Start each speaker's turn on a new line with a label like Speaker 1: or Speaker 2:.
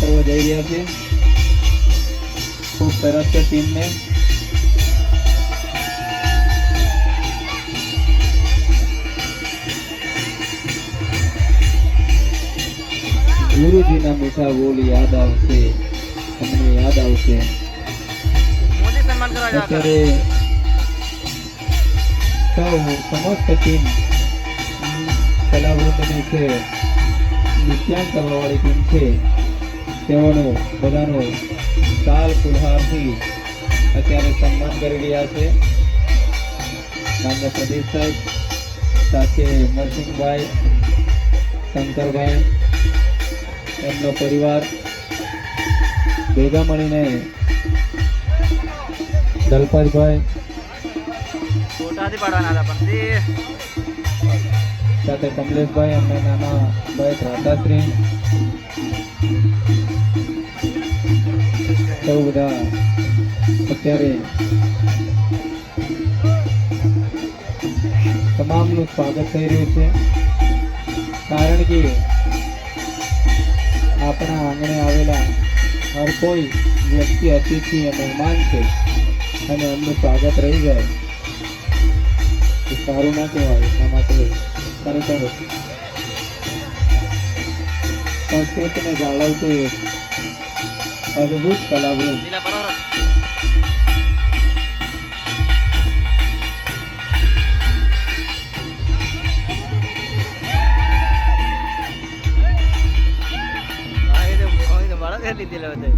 Speaker 1: કરવા જઈ રહ્યા છે ખૂબ સરસ છે ટીમને ગુરુજીના મીઠા બોલ યાદ આવશે અમને યાદ આવશે
Speaker 2: મોદી સન્માન કરવા જાવ
Speaker 1: અત્યારે સૌ સમસ્ત ટીમ કલાવૃંદની છે નૃત્યાંક કરવાવાળી ટીમ છે તેઓનો બધાનો સાલ કુલહારથી અત્યારે સન્માન કરી રહ્યા છે. માન્ય પ્રદેશ સાહેબ સાથે મરસિંહભાઈ શંકરભાઈ એમનો પરિવાર ભેગા મળીને દલપતભાઈ સાથે કમલેશભાઈ એમના નાના ભાઈ ભ્રાતાશ્રી સૌ બધા અત્યારે તમામનું સ્વાગત થઈ રહ્યું છે. કારણ કે આપણા આંગણે આવેલા હર કોઈ વ્યક્તિ અતિથિ મહેમાન છે અને એમનું સ્વાગત રહી જાય. એ સારું ના કહેવાય, એટલા માટે ખરેખર સંસ્કૃતિને જાળવતું અદ્ભુત કલાવૃંદ
Speaker 2: લીલા બરોબર હા એ તો હવે તો બળદ લીધેલો હતો